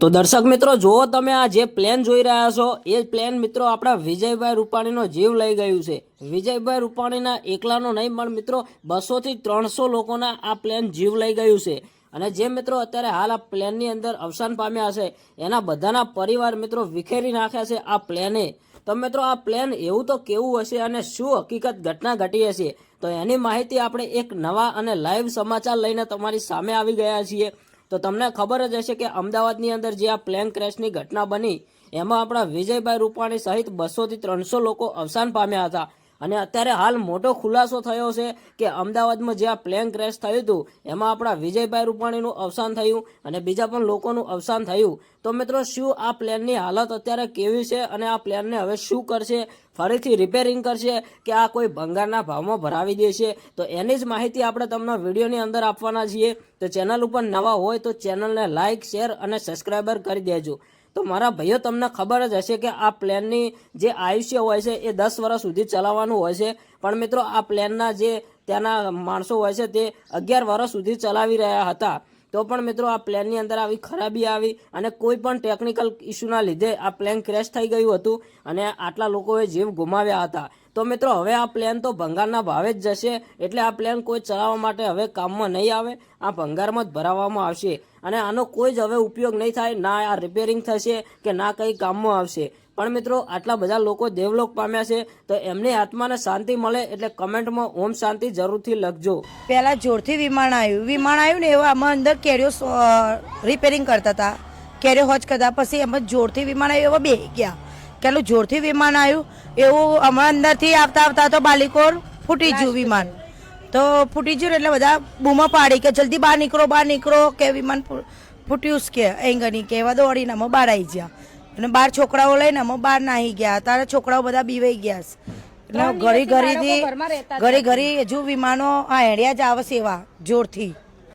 તો દર્શક મિત્રો જુઓ તમે આ જે પ્લેન જોઈ રહ્યા છો, એ પ્લેન મિત્રો આપણા વિજયભાઈ રૂપાણીનો જીવ લઈ ગયું છે. વિજયભાઈ રૂપાણીના એકલાનો નહીં, પણ મિત્રો બસોથી ત્રણસો લોકોના આ પ્લેન જીવ લઈ ગયું છે. અને જે મિત્રો અત્યારે હાલ આ પ્લેનની અંદર અવસાન પામ્યા છે, એના બધાના પરિવાર મિત્રો વિખેરી નાખ્યા છે આ પ્લેને તો મિત્રો, આ પ્લેન એવું તો કેવું હશે અને શું હકીકત ઘટના ઘટી હશે? તો એની માહિતી આપણે એક નવા અને લાઈવ સમાચાર લઈને તમારી સામે આવી ગયા છીએ. તો તમને ખબર જ હશે કે અમદાવાદની અંદર જે આ પ્લેન ક્રેશની ઘટના બની, એમાં આપણા વિજયભાઈ રૂપાણી સહિત બસોથી ત્રણસો લોકો અવસાન પામ્યા હતા. અને અત્યારે હાલ મોટો ખુલાસો થયો છે કે અમદાવાદમાં જે આ પ્લેન ક્રેશ થયું હતું, એમાં આપણા વિજયભાઈ રૂપાણીનું અવસાન થયું અને બીજા પણ લોકોનું અવસાન થયું. તો મિત્રો, શું આ પ્લેનની હાલત અત્યારે કેવી છે અને આ પ્લેનને હવે શું કરશે? ફરીથી રિપેરિંગ કરશે કે આ કોઈ ભંગારના ભાવમાં ભરાવી દેશે? તો એની જ માહિતી આપણે તમને વિડીયોની અંદર આપવાના છીએ. તો ચેનલ ઉપર નવા હોય તો ચેનલને લાઇક શેર અને સબસ્ક્રાઈબર કરી દેજો. તો મારા ભાઈઓ, તમને ખબર જ હશે કે આ પ્લેનની જે આયુષ્ય હોય છે એ દસ વર્ષ સુધી ચલાવવાનું હોય છે. પણ મિત્રો, આ પ્લેનના જે ત્યાંના માણસો હોય છે તે અગિયાર વર્ષ સુધી ચલાવી રહ્યા હતા. તો પણ મિત્રો, આ પ્લેનની અંદર આવી ખરાબી આવી અને કોઈ પણ ટેકનિકલ ઇસ્યુના લીધે આ પ્લેન ક્રેશ થઈ ગયું હતું અને આટલા લોકોએ જીવ ગુમાવ્યા હતા. તો મિત્રો, હવે આ પ્લેન તો ભંગારના ભાવે જ જશે. એટલે આ પ્લેન કોઈ ચલાવવા માટે હવે કામમાં નહીં આવે. આ ભંગારમાં જ ભરાવવામાં આવશે. અને આનો કોઈ જ હવે ઉપયોગ નહીં થાય, ના આ રિપેરિંગ થશે કે ના કંઈ કામમાં આવશે. પણ મિત્રો, આટલા બધા લોકો દેવલોક પામ્યા છે, તો એમની આત્માને શાંતિ મળે એટલે કમેન્ટમાં ઓમ શાંતિ જરૂરથી લખજો. પહેલાં જોરથી વિમાન આવ્યું. વિમાન આવ્યું ને એવા આમાં અંદર કેરીઓ રિપેરિંગ કરતા હતા. કેરીઓ હોજ કરતા પછી એમાં જોરથી વિમાન આવ્યું, એવા બે ગયા. કેટલું જોરથી વિમાન આવ્યું. એવું હમણાં અંદરથી આવતા આવતા તો બાલીકોર ફૂટી ગયું વિમાન. તો ફૂટી ગયું એટલે બધા બૂમો પાડી કે જલ્દી બહાર નીકળો બહાર નીકળો કે વિમાન ફૂટ્યું જ કે એંગની કે એવા દોડીને અમે બહાર આવી ગયા. અને બાર છોકરાઓ લઈને અમે બહાર નાહી ગયા. તારા છોકરાઓ બધા બીવાઈ ગયા એટલે ઘડી ઘડીથી ઘડી ઘડી હજુ વિમાનો આ હેડિયા જ આવે સેવા જોરથી.